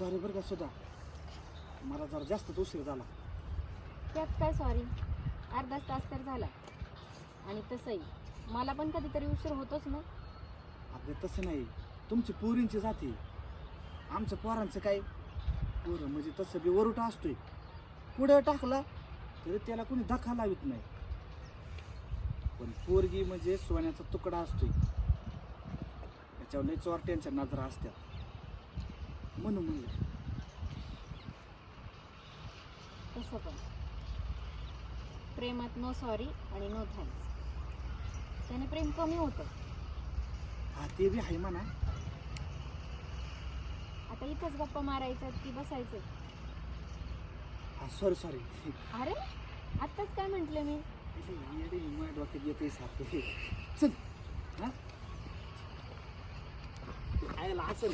Sorry बरं का सुद्धा मला जरा जास्तच उशीर झाला. त्यात काय सॉरी अर्धा तास तर झाला. आणि तसंही. मला पण कधीतरी उशीर होतोच ना. अगं तसं नाही. तुमची पोरींची जाती. आमच्या पोरांचं काय? पोरं म्हणजे तसं बी वरुटा असतोय. पुढं टाकला तरी त्याला कोणी धक्का लावित नाही. पण पोरगी म्हणजे सोन्याचा तुकडा असतोय. त्याच्यावर लय चोरट्यांच्या नजरा असतात म्हणून. म्हणलं तसं पण. प्रेमात नो सॉरी आणि नो थँक्स त्याने प्रेम कमी होतं. हा ते बी आहे म्हणा. आता इथंच गप्पा मारायच्यात की बसायचं? हा सॉरी सॉरी अरे आत्ताच काय म्हटलं मी? माझ्या डोक्यात येते सारखे. चल. हा? असं